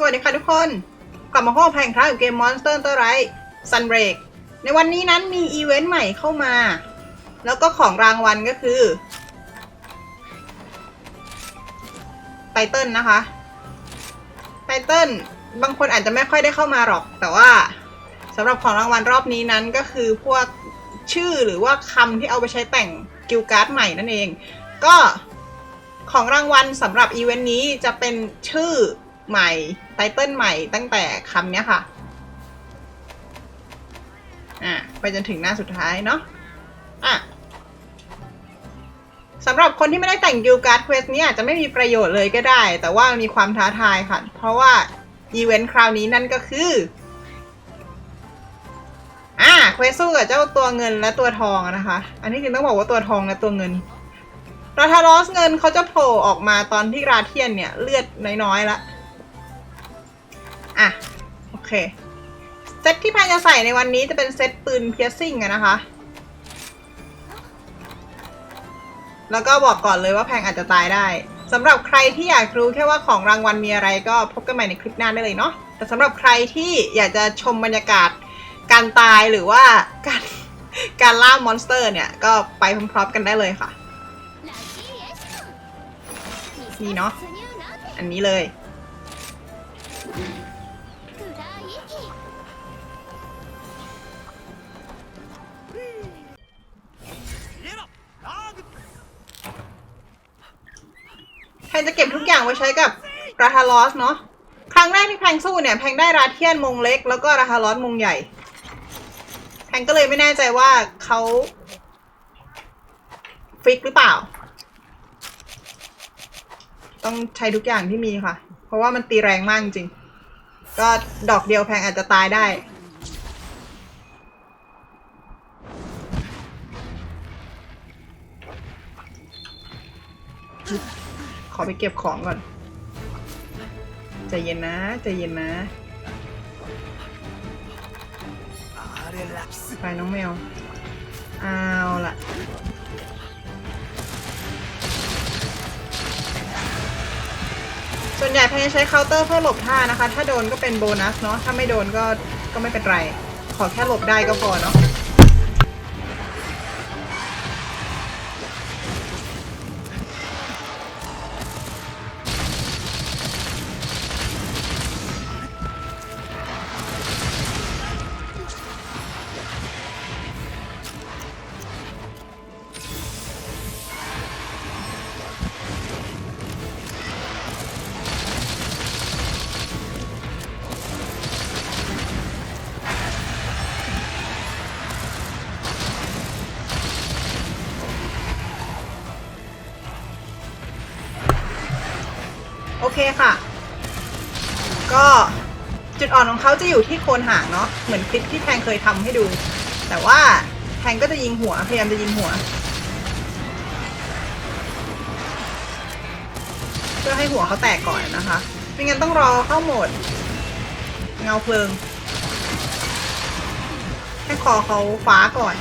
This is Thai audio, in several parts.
สวัสดีค่ะทุกคน กลับมาพบกับแพงครั้กับเกม Monster Hunter Rise Sunbreak ในวันนี้นั้นมีอีเวนต์ใหม่เข้ามา แล้วก็ของรางวัลก็คือไตเติลนะคะไตเติลบางคนอาจจะไม่ค่อยได้เข้ามาหรอก แต่ว่าสำหรับของรางวัลรอบนี้นั้นก็คือพวกชื่อหรือว่าคำที่เอาไปใช้แต่งกิลการ์ดใหม่นั่นเอง ก็ของรางวัลสำหรับอีเวนต์นี้จะเป็นชื่อ ใหม่ไตเติลใหม่ตั้งแต่คำเนี้ยค่ะ อะ ไปจนถึงหน้าสุดท้ายเนาะ อะสำหรับคนที่ไม่ได้แต่งกิลการ์ดเควสนี้อาจจะไม่มีประโยชน์เลยก็ได้ แต่ว่ามีความท้าทายค่ะ เพราะว่าอีเวนต์คราวนี้นั่นก็คือ อ่าเควสสู้กับเจ้าตัวเงินและตัวทองนะคะ อันนี้จริงต้องบอกว่าตัวทองและตัวเงินราทารอสเงินเขาจะโผล่ออกมาตอนที่ราเทียนเนี่ย เลือดน้อยๆละอะโอ เค เซตที่พายจะใส่ในวันนี้จะเป็นเซตปืนเพียซิ่งอะนะคะ แล้วก็บอกก่อนเลยว่าแพงอาจจะตายได้สำหรับใครที่อยากรู้แค่ว่าของรางวัลมีอะไรก็พบกันใหม่ในคลิปหน้าได้เลยเนาะ แต่สำหรับใครที่อยากจะชมบรรยากาศการตายหรือว่าการการล่ามอนสเตอร์เนี่ย ก็ไปพร้อมๆกันได้เลยค่ะ นี่เนาะ อันนี้เลย แพงจะเก็บทุกอย่างไว้ใช้กับราฮาลอสเนาะ ครั้งแรกที่แพงสู้เนี่ย แพงได้ราเทียนมงเล็ก แล้วก็ราฮาลอสมงใหญ่ แพงก็เลยไม่แน่ใจว่าเขาฟิกหรือเปล่า ต้องใช้ทุกอย่างที่มีค่ะ เพราะว่ามันตีแรงมากจริง ก็ดอกเดียวแพงอาจจะตายได้ อไปเก็บของก่อนใจเย็นนะใจเย็นนะไปน้องแมวเอาล่ะส่วนใหญ่พยายามใช้เคาน์เตอร์เพื่อหลบท่านะคะ ถ้าโดนก็เป็นโบนัสเนาะ ถ้าไม่โดนก็ก็ไม่เป็นไร ขอแค่หลบได้ก็พอเนาะ เคค่ะ ก็จุดอ่อนของเขาจะอยู่ที่โคนหางเนาะเหมือนคลิปที่แทงเคยทำให้ดู แต่ว่าแทงก็จะยิงหัวพยายามจะยิงหัว เพื่อให้หัวเขาแตกก่อนนะคะไม่งั้นต้องรอเข้าโหมด เงาเพลิงให้คอเขาฟ้าก่อน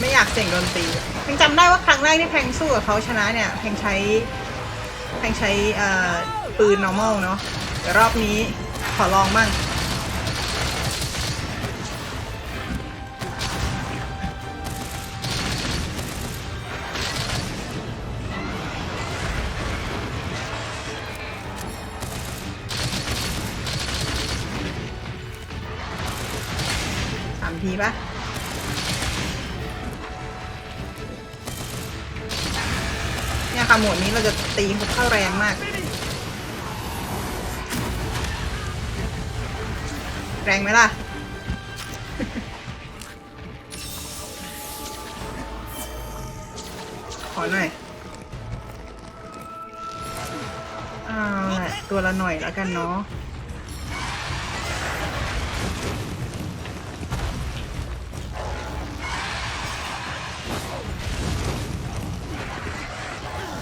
ไม่อยากเสี่ยงโดนตีแพงจำได้ว่าครั้งแรกที่แพงสู้กับเขาชนะเนี่ยแพงใช้แพงใช้เอ่อปืน normal เนาะแต่รอบนี้ขอลองบ้างสามทีปะ หมดนี้เราจะตีเขาเข้าแรงมาก แรงไหมล่ะ ขอหน่อยอ่าแหละตัวละหน่อยแล้วกันเนาะ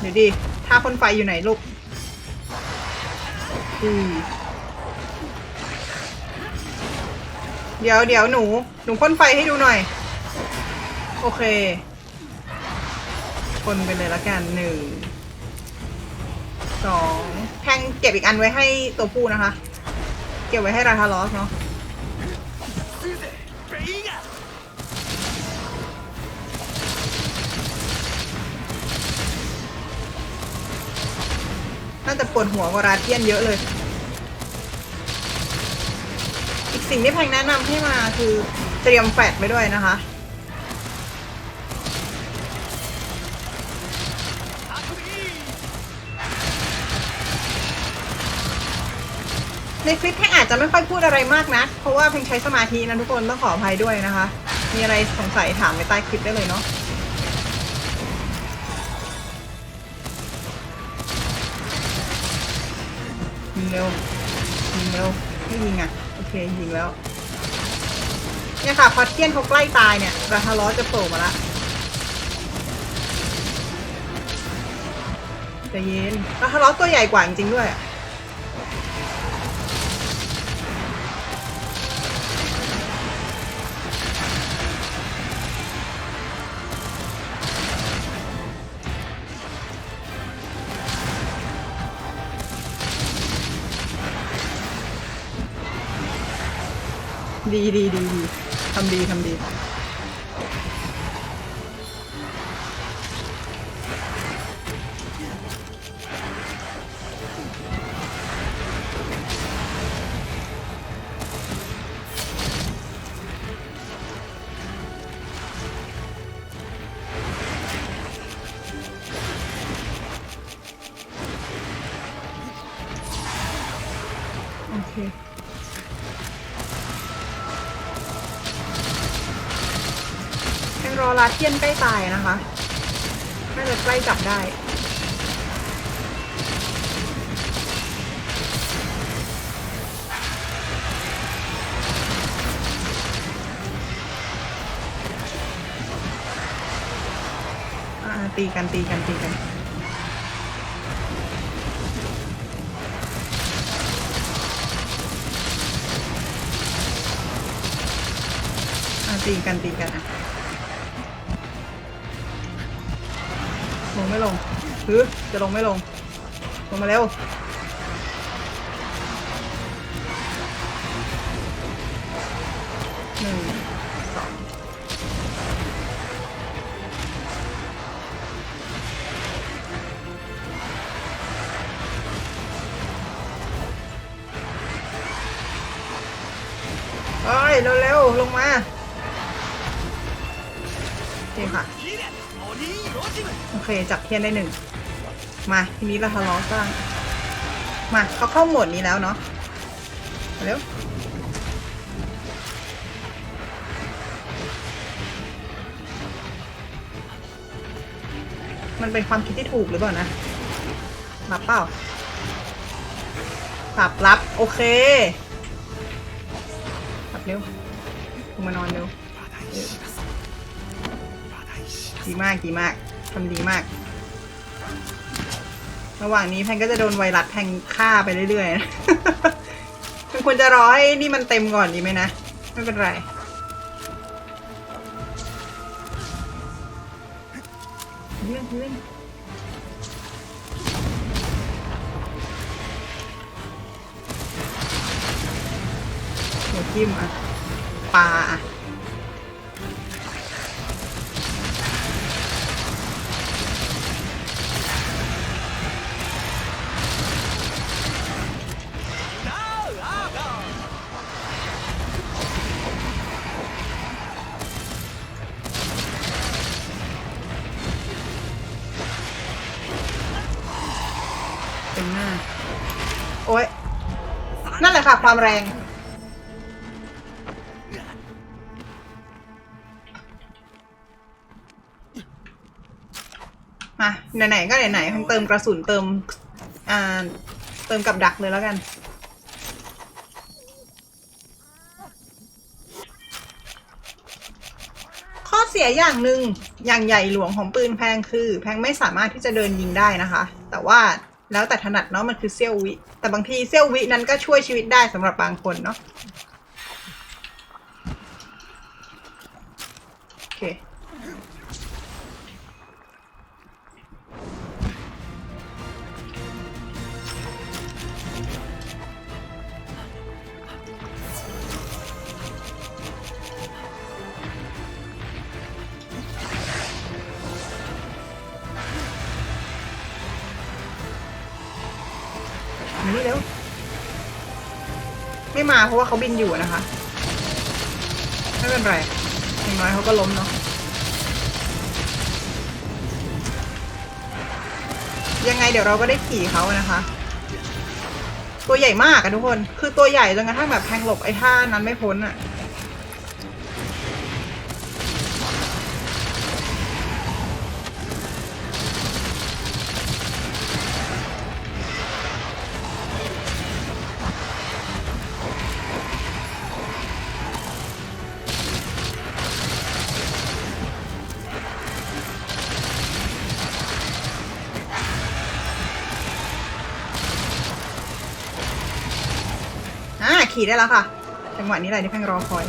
เดี๋ยวดิท่าพ่นไฟอยู่ไหนลูกอืมเดี๋ยวเดี๋ยวหนู หนูพ่นไฟให้ดูหน่อย โอเคคนไปเลยละกันหนึ่งสองแทงเก็บอีกอันไว้ให้ตัวผู้นะคะ เก็บไว้ให้ราทาลอสเนาะ น่าจะปวดหัวกว่าราเทียนเยอะเลย อีกสิ่งที่แพงแนะนำให้มาคือเตรียมแฟดไว้ด้วยนะคะในคลิปแพงอาจจะไม่ค่อยพูดอะไรมากนะ เพราะว่าเพลงใช้สมาธินะทุกคนต้องขออภัยด้วยนะคะ มีอะไรสงสัยถามไว้ใต้คลิปได้เลยเนาะ ร็วยิงเร็วไม่ยิงอะโอเคยิงแล้วเนี่ยค่ะพอเทียนเขาใกล้ตายเนี่ยราทาลอจะโผล่มาละจะเย็นราทาลอตัวใหญ่กว่าจริงๆด้วยอะ ดีดีดีดีทำดีทำดีโอเค รอลาเทียนใกล้ตายนะคะน่าจะใกล้จับได้ตีกันตีกันตีกันตีกันตีกันอะ ลงไม่ลงฮือจะลงไม่ลง ลงมาเร็วหนึ่งสองเอ้ยเร็วๆลงมา โอเค จับเทียนได้หนึ่ง มาทีนี้เราทะเลาะบ้างมาเขาเข้าโหมดนี้แล้วเนาะเร็วมันเป็นความคิดที่ถูกหรือเปล่านะรับเปล่าปรับรับ โอเคปรับเร็วลงมานอนเร็วดีมากดีมาก ทำดีมาก ระหว่างนี้แพนก็จะโดนไวรัสแทงฆ่าไปเรื่อยๆนะมันควรจะรอให้นี่มันเต็มก่อนดีไหมนะ ไม่เป็นไรเรื่องเรื่องหัวจิ้มอะปลาอะ ความแรง มาไหนๆก็ไหนๆเพิ่งเติมกระสุนเติม อ่า เติมกับดักเลยแล้วกัน ข้อเสียอย่างหนึ่งอย่างใหญ่หลวงของปืนแพงคือ แพงไม่สามารถที่จะเดินยิงได้นะคะ แต่ว่าแล้วแต่ถนัดเนาะมันคือเซี่ยววิ แต่บางทีเซี่ยววินั้นก็ช่วยชีวิตได้สำหรับบางคนเนาะ ม่มาเพราะว่าเขาบินอยู่นะคะ ไม่เป็นไรอย่างน้อยเขาก็ล้มเนาะยังไงเดี๋ยวเราก็ได้ขี่เขานะคะ ตัวใหญ่มากอะทุกคน คือตัวใหญ่จนกระทั่งแบบแทงหลบไอ้ท่านั้นไม่พ้นอะ ขี่ได้แล้วค่ะ จังหวะนี้แหละที่แพงรอคอย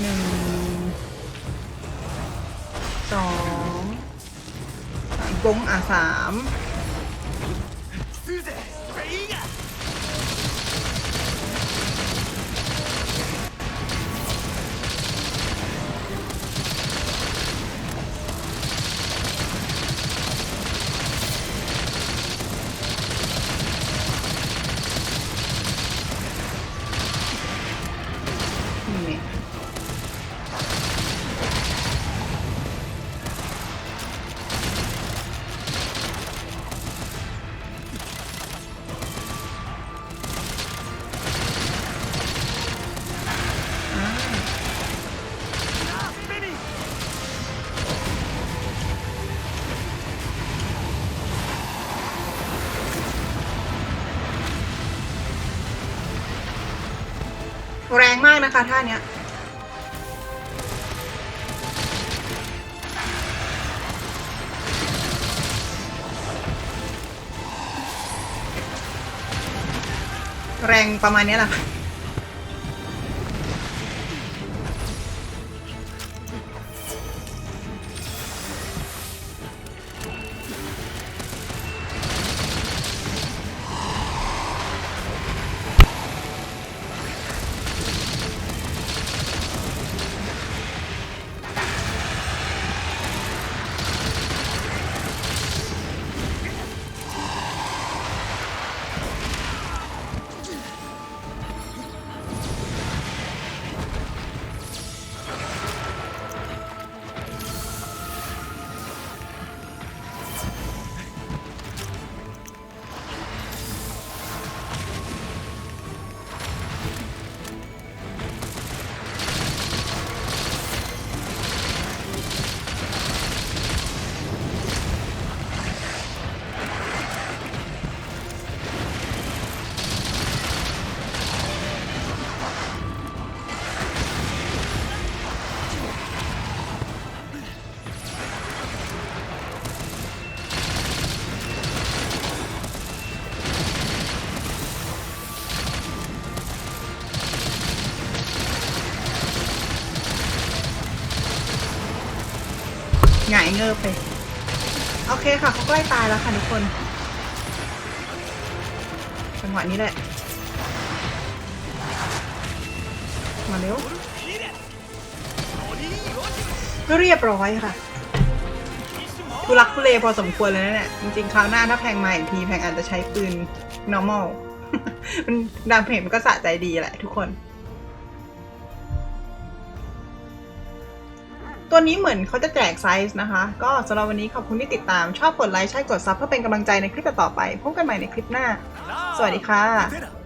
หนึ่ง สองสามกงอะสาม นะคะท่าเนี้ยแรงประมาณนี้แหละ หงายเงือบไป โอเคค่ะเขาใกล้ตายแล้วค่ะทุกคนจังหวะนี้แหละ มาเร็ว เรียบร้อยค่ะทุลักทุเลพอสมควรเลยนะเนี่ย จริงๆ คราวหน้าถ้าแพงมาอีกทีแพงอาจจะใช้ปืน normal มันดามเพมันก็สะใจดีแหละทุกคน ตัวนี้เหมือนเขาจะแจกไซส์นะคะ ก็สำหรับวันนี้ขอบคุณที่ติดตาม ชอบกดไลค์ ใช่กดซับเพื่อเป็นกำลังใจในคลิปต่อไป พบกันใหม่ในคลิปหน้า สวัสดีค่ะ